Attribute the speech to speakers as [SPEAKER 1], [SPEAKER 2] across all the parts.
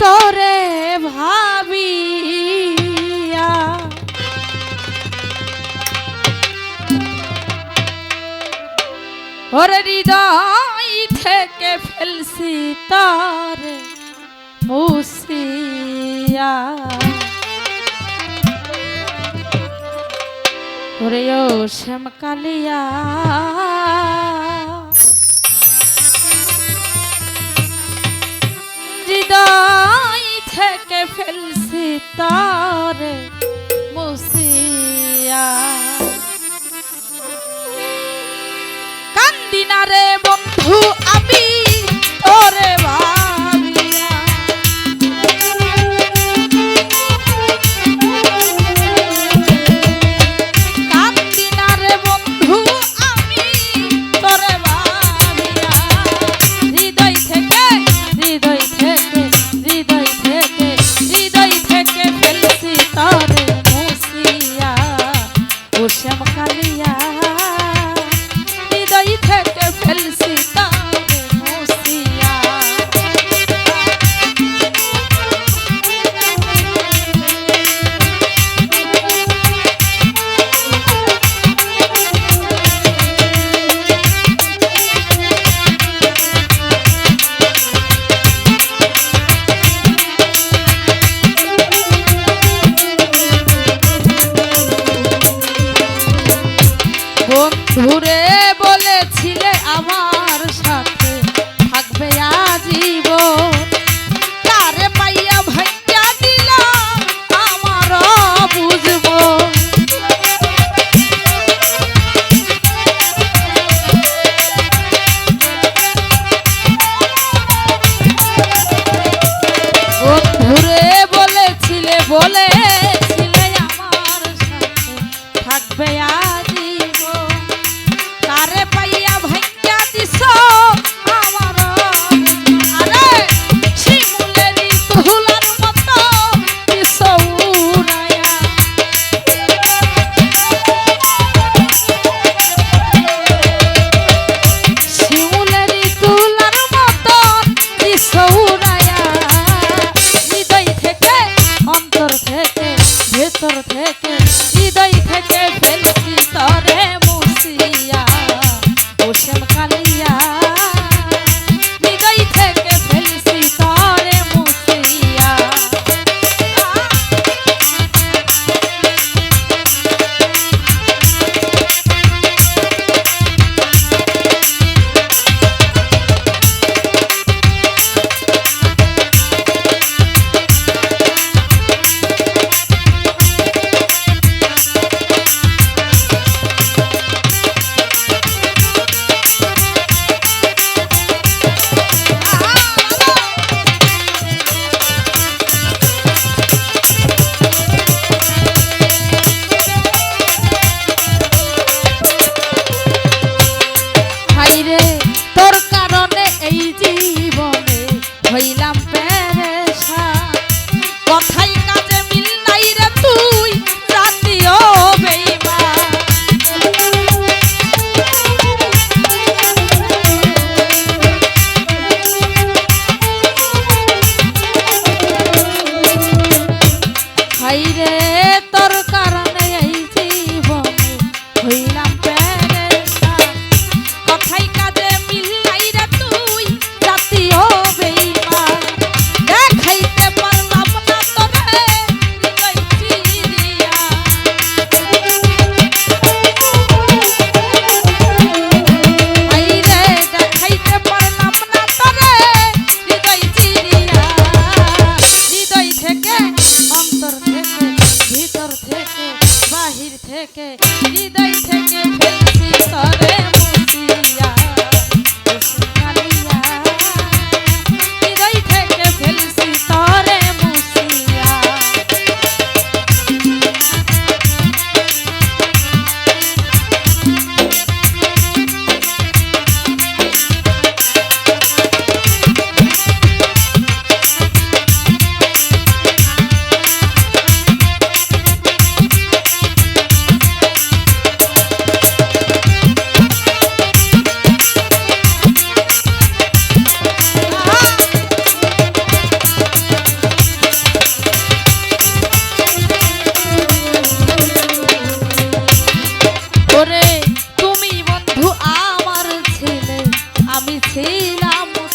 [SPEAKER 1] তোরে ভাবিয়া। ওরে হৃদয় থেকে ফেলছি তারে মুসিয়া ওরে ও শ্যামকালিয়া। ফেলছি তারে মুসিয়া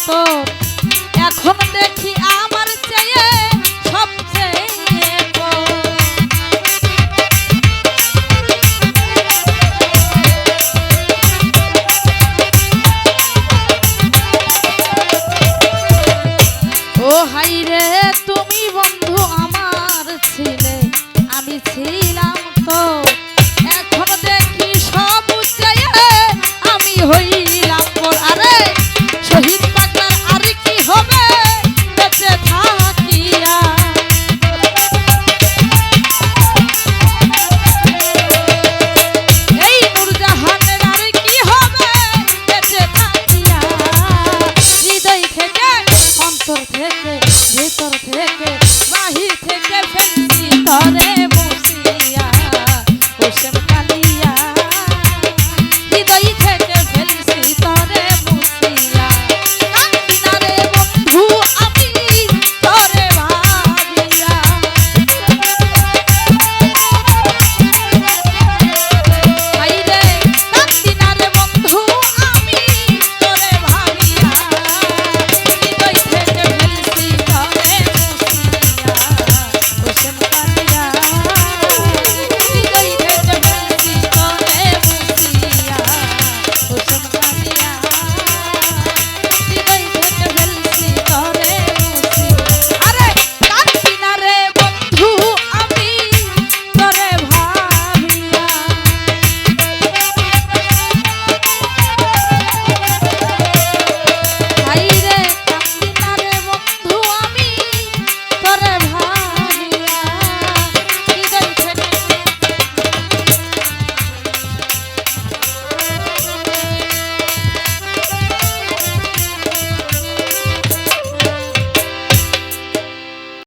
[SPEAKER 1] তো এখন দেখি আমার চেয়ে সবচেয়ে ও হাই